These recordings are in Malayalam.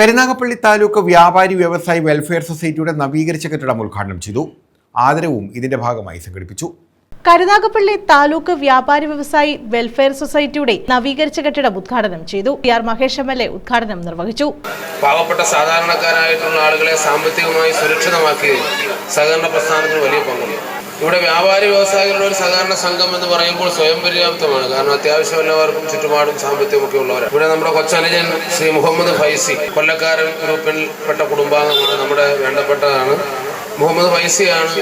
കരുനാഗപ്പള്ളി താലൂക്ക് വ്യാപാരി വ്യവസായി വെൽഫെയർ സൊസൈറ്റിയുടെ നവീകരിച്ച കെട്ടിടം ഉദ്ഘാടനം ചെയ്തു. ആദരവും ഇതിന്റെ ഭാഗമായി സംഘടിപ്പിച്ചു. കരുനാഗപ്പള്ളി താലൂക്ക് വ്യാപാരി വ്യവസായി വെൽഫെയർ സൊസൈറ്റിയുടെ നവീകരിച്ച കെട്ടിടം ഉദ്ഘാടനം ചെയ്തു. P R Mahesh M L A ഉദ്ഘാടനം നിർവഹിച്ചു. പാവപ്പെട്ട സാധാരണക്കാരായിട്ടുള്ള ആളുകളെ സാമ്പത്തികമായി സുരക്ഷിതമാക്കി സഹകരണ പ്രസ്ഥാനത്തിന് വലിയ പങ്കുണ്ട്. ഇവിടെ വ്യാപാരി വ്യവസായികളുടെ ഒരു സഹകരണ സംഘം എന്ന് പറയുമ്പോൾ സ്വയം പര്യാപ്തമാണ്. കാരണം അത്യാവശ്യം എല്ലാവർക്കും ചുറ്റുപാടും സാമ്പത്തികമൊക്കെ ഉള്ളവരാണ്. ഇവിടെ നമ്മുടെ കൊച്ചനുജൻ ശ്രീ മുഹമ്മദ് ഫൈസി കൊല്ലക്കാരൻ ഗ്രൂപ്പിൽപ്പെട്ട കുടുംബാംഗമാണ്. നമ്മുടെ വേണ്ടപ്പെട്ടതാണ്. മുഹമ്മദ് ഫൈസിയാണ്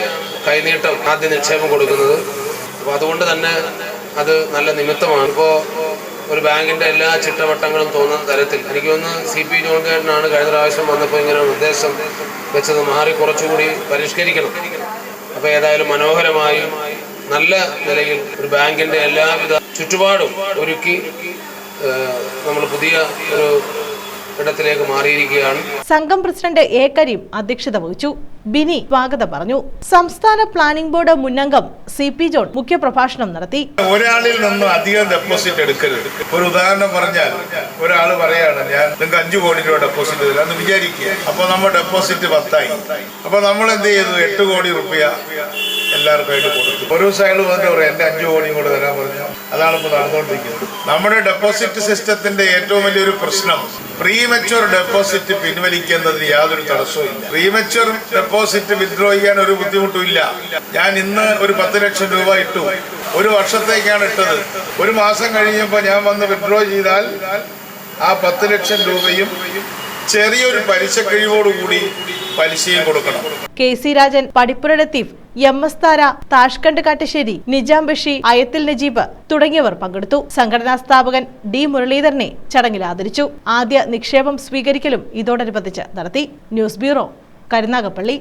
കൈനീട്ടം ആദ്യ നിക്ഷേപം കൊടുക്കുന്നത്. അപ്പോൾ അതുകൊണ്ട് തന്നെ അത് നല്ല നിമിത്തമാണ്. ഇപ്പോൾ ഒരു ബാങ്കിന്റെ എല്ലാ ചിട്ടവട്ടങ്ങളും തോന്നുന്ന തരത്തിൽ എനിക്ക് തോന്നുന്നു സി പി ജോൺകേട്ടനാണ് കഴിഞ്ഞ പ്രാവശ്യം വന്നപ്പോൾ ഇങ്ങനെ നിർദ്ദേശം വെച്ചത് മാറി കുറച്ചുകൂടി പരിഷ്കരിക്കണം. അപ്പോൾ ഏതായാലും മനോഹരമായും നല്ല നിലയിൽ ഒരു ബാങ്കിന്റെ എല്ലാവിധ ചുറ്റുപാടും ഒരുക്കി നമ്മൾ പുതിയ ഒരു ഇടത്തിലേക്ക് മാറിയിരിക്കുകയാണ്. സംഘം പ്രസിഡന്റ് എ കരീം അധ്യക്ഷത വഹിച്ചു. ബിനി സ്വാഗതം പറഞ്ഞു. സംസ്ഥാന പ്ലാനിംഗ് ബോർഡ് മുന്നംഗം സി പി ജോൺ മുഖ്യപ്രഭാഷണം നടത്തി. ഒരാളിൽ നിന്നും അധികം ഡെപ്പോസിറ്റ് എടുക്കരുത്. ഒരു ഉദാഹരണം പറഞ്ഞാൽ ഒരാൾ പറയാണ് ഞാൻ നിങ്ങൾക്ക് അഞ്ചു കോടി രൂപ ഡെപ്പോസിറ്റ് തരാം എന്ന് വിചാരിക്കുക. അപ്പൊ നമ്മൾ ഡെപ്പോസിറ്റ് പത്തായി. അപ്പൊ നമ്മൾ എന്ത് ചെയ്തു? എട്ട് കോടി റുപ്യ എല്ലാവർക്കായിട്ട് കൊടുത്തു. ഒരു സൈഡ് വന്നിട്ട് പറയാം എന്റെ അഞ്ചു കോടി കൂടെ തരാൻ പറഞ്ഞു. അതാണ് ഇപ്പൊ നടന്നുകൊണ്ടിരിക്കുന്നത്. നമ്മുടെ ഡെപ്പോസിറ്റ് സിസ്റ്റത്തിന്റെ ഏറ്റവും വലിയൊരു പ്രശ്നം പ്രീമച്വർ ഡെപ്പോസിറ്റ് പിൻവലിക്കുന്നതിന് യാതൊരു തടസ്സവും ഇല്ല. പ്രീമച്വർ ഡെപ്പോസിറ്റ് വിത്ഡ്രോ ചെയ്യാൻ ഒരു ബുദ്ധിമുട്ടും ഇല്ല. ഞാൻ ഇന്ന് ഒരു പത്ത് ലക്ഷം രൂപ ഇട്ടു. ഒരു വർഷത്തേക്കാണ് ഇട്ടത്. ഒരു മാസം കഴിയുമ്പോൾ ഞാൻ വന്ന് വിഡ്രോ ചെയ്താൽ ആ പത്ത് ലക്ഷം രൂപയും ചെറിയൊരു പലിശ കഴിവോടുകൂടി പലിശയും കൊടുക്കണം. K C Rajan Padippura M S Thara Tashkent Kattassery Nijam Bashi അയത്തിൽ നജീബ് തുടങ്ങിയവർ പങ്കെടുത്തു. സംഘടനാ സ്ഥാപകൻ ഡി മുരളീധരനെ ചടങ്ങിൽ ആദരിച്ചു. ആദ്യ നിക്ഷേപം സ്വീകരിക്കലും ഇതോടനുബന്ധിച്ച് നടത്തി. News bureau Karunagappally.